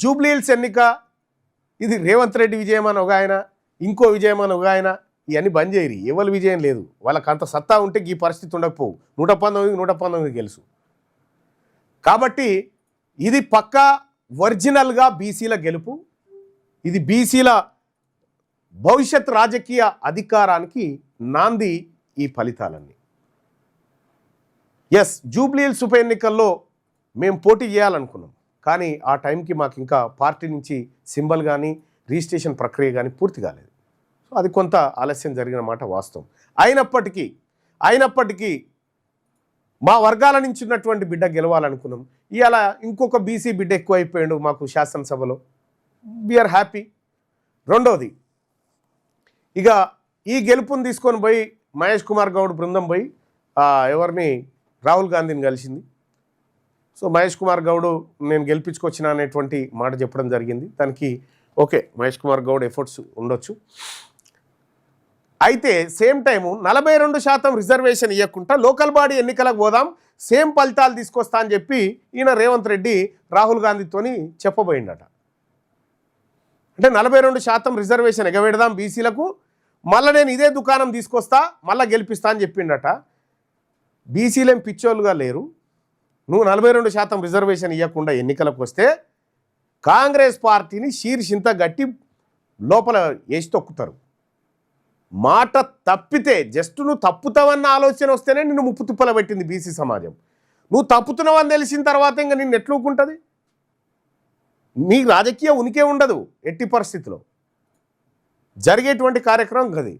జూబ్లీహిల్స్ ఎన్నిక ఇది రేవంత్ రెడ్డి విజయం అని ఒక ఆయన ఇంకో విజయం అని ఒక ఆయన ఇవన్నీ బంద్ చేయరు. ఎవరి విజయం లేదు. వాళ్ళకి అంత సత్తా ఉంటే ఈ పరిస్థితి ఉండకపోవు. నూట పంతొమ్మిది నూట పంతొమ్మిది గెలుసు. కాబట్టి ఇది పక్కా ఒరిజినల్గా బీసీల గెలుపు. ఇది బీసీల భవిష్యత్ రాజకీయ అధికారానికి నాంది ఈ ఫలితాలన్నీ. ఎస్ జూబ్లీహిల్స్ ఉప ఎన్నికల్లో మేము పోటీ చేయాలనుకున్నాం. కానీ ఆ టైంకి మాకు ఇంకా పార్టీ నుంచి సింబల్ కానీ రిజిస్ట్రేషన్ ప్రక్రియ కానీ పూర్తి కాలేదు. సో అది కొంత ఆలస్యం జరిగిన మాట వాస్తవం. అయినప్పటికీ అయినప్పటికీ మా వర్గాల నుంచి ఉన్నటువంటి బిడ్డ గెలవాలనుకున్నాం. ఇవాళ ఇంకొక బీసీ బిడ్డ ఎక్కువైపోయాడు మాకు శాసనసభలో. వీఆర్ హ్యాపీ రెండవది ఇక ఈ గెలుపుని తీసుకొని పోయి మహేష్ కుమార్ గౌడ్ బృందం పోయి ఎవరిని? రాహుల్ గాంధీని కలిసింది. సో మహేష్ కుమార్ గౌడ్ నేను గెలిపించుకొచ్చిన అనేటువంటి మాట చెప్పడం జరిగింది. దానికి ఓకే మహేష్ కుమార్ గౌడ్ ఎఫర్ట్స్ ఉండొచ్చు. అయితే సేమ్ టైము నలభై రెండు శాతం రిజర్వేషన్ ఇవ్వకుండా లోకల్ బాడీ ఎన్నికలకు పోదాం సేమ్ ఫలితాలు తీసుకొస్తా అని చెప్పి ఈయన రేవంత్ రెడ్డి రాహుల్ గాంధీతోని చెప్పబోయిండట. అంటే నలభై రెండు శాతం రిజర్వేషన్ ఎగబెడదాం బీసీలకు మళ్ళీ నేను ఇదే దుకాణం తీసుకొస్తా మళ్ళీ గెలిపిస్తా అని చెప్పిండట. బీసీలేం పిచ్చోళ్ళుగా లేరు. నువ్వు నలభై రెండు శాతం రిజర్వేషన్ ఇవ్వకుండా ఎన్నికలకు వస్తే కాంగ్రెస్ పార్టీని శీర్షింత గట్టి లోపల వేసి తొక్కుతారు. మాట తప్పితే జస్ట్ నువ్వు తప్పుతావన్న ఆలోచన వస్తేనే నిన్ను ముప్పు తుప్పల పెట్టింది బీసీ సమాజం. నువ్వు తప్పుతున్నావని తెలిసిన తర్వాత ఇంకా నిన్ను ఎట్లుకుంటుంది నీ రాజకీయ ఉనికే ఉండదు ఎట్టి పరిస్థితిలో. జరిగేటువంటి కార్యక్రమం గది.